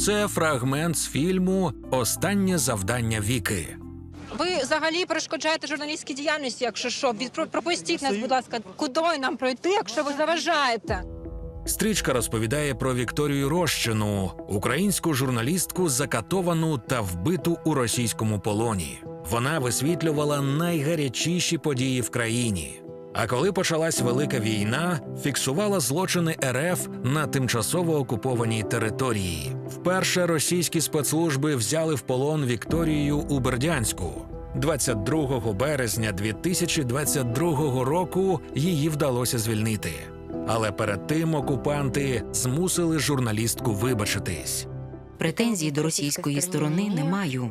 Це фрагмент з фільму Останнє завдання Віки. Ви взагалі перешкоджаєте журналістській діяльності, якщо що. Пропустіть нас, будь ласка, куди нам пройти, якщо ви заважаєте? Стрічка розповідає про Вікторію Рощину, українську журналістку, закатовану та вбиту у російському полоні. Вона висвітлювала найгарячіші події в країні. А коли почалась велика війна, фіксувала злочини РФ на тимчасово окупованій території. Вперше російські спецслужби взяли в полон Вікторію у Бердянську. 22 березня 2022 року її вдалося звільнити. Але перед тим окупанти змусили журналістку вибачитись. Претензій до російської сторони не маю.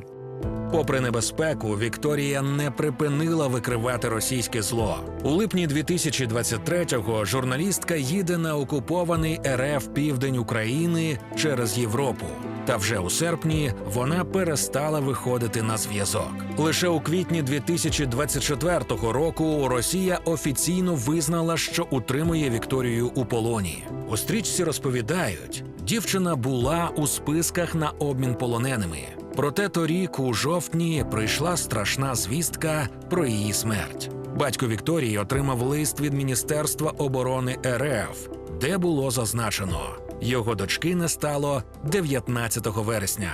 Попри небезпеку, Вікторія не припинила викривати російське зло. У липні 2023-го журналістка їде на окупований РФ південь України через Європу. Та вже у серпні вона перестала виходити на зв'язок. Лише у квітні 2024 року Росія офіційно визнала, що утримує Вікторію у полоні. У стрічці розповідають, дівчина була у списках на обмін полоненими. Проте торік, у жовтні, прийшла страшна звістка про її смерть. Батько Вікторії отримав лист від Міністерства оборони РФ, де було зазначено, його дочки не стало 19 вересня.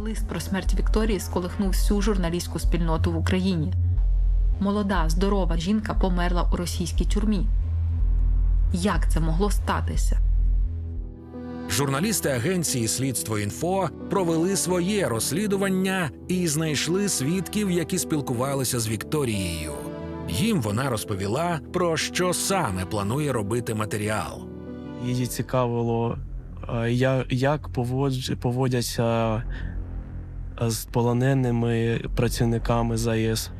Лист про смерть Вікторії сколихнув всю журналістську спільноту в Україні. Молода, здорова жінка померла у російській тюрмі. Як це могло статися? Журналісти агенції Слідство інфо провели своє розслідування і знайшли свідків, які спілкувалися з Вікторією. Їм вона розповіла, про що саме планує робити матеріал. Її цікавило, е, як поводяться е, з полоненими працівниками ЗАЕС.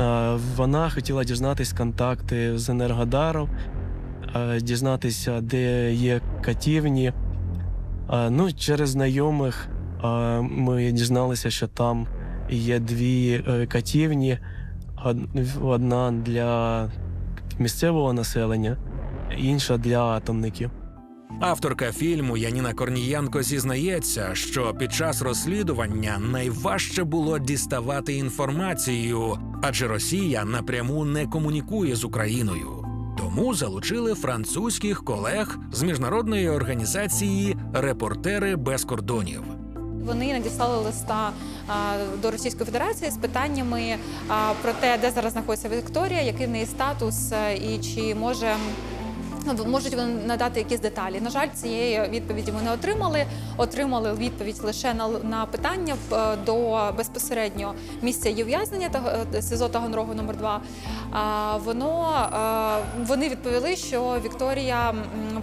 Е, Вона хотіла дізнатись контакти з Енергодаром, дізнатися, де є катівні. Е, Ну, через знайомих е, ми дізналися, що там є дві е, катівні. Одна для місцевого населення, інша для атомників. Авторка фільму Яніна Корнієнко зізнається, що під час розслідування найважче було діставати інформацію, адже Росія напряму не комунікує з Україною. Тому залучили французьких колег з міжнародної організації Репортери без кордонів. Вони надіслали листа до Російської Федерації з питаннями про те, де зараз знаходиться Вікторія, який в неї статус е, і чи може. Можуть вони надати якісь деталі. На жаль, цієї відповіді ми не отримали. Отримали відповідь лише на, на питання е, до безпосередньо місця її ув'язнення та е, СИЗО Таганрогу номер 2 А воно е, вони відповіли, що Вікторія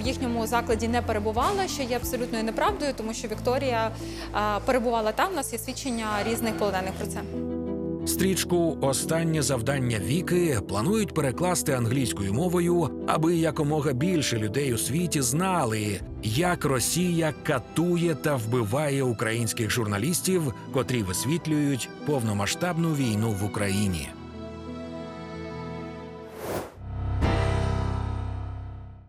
в їхньому закладі не перебувала, що є абсолютною неправдою, тому що Вікторія перебувала там. У нас є свідчення різних полонених про це. Стрічку Останнє завдання Віки планують перекласти англійською мовою, аби якомога більше людей у світі знали, як Росія катує та вбиває українських журналістів, котрі висвітлюють повномасштабну війну в Україні.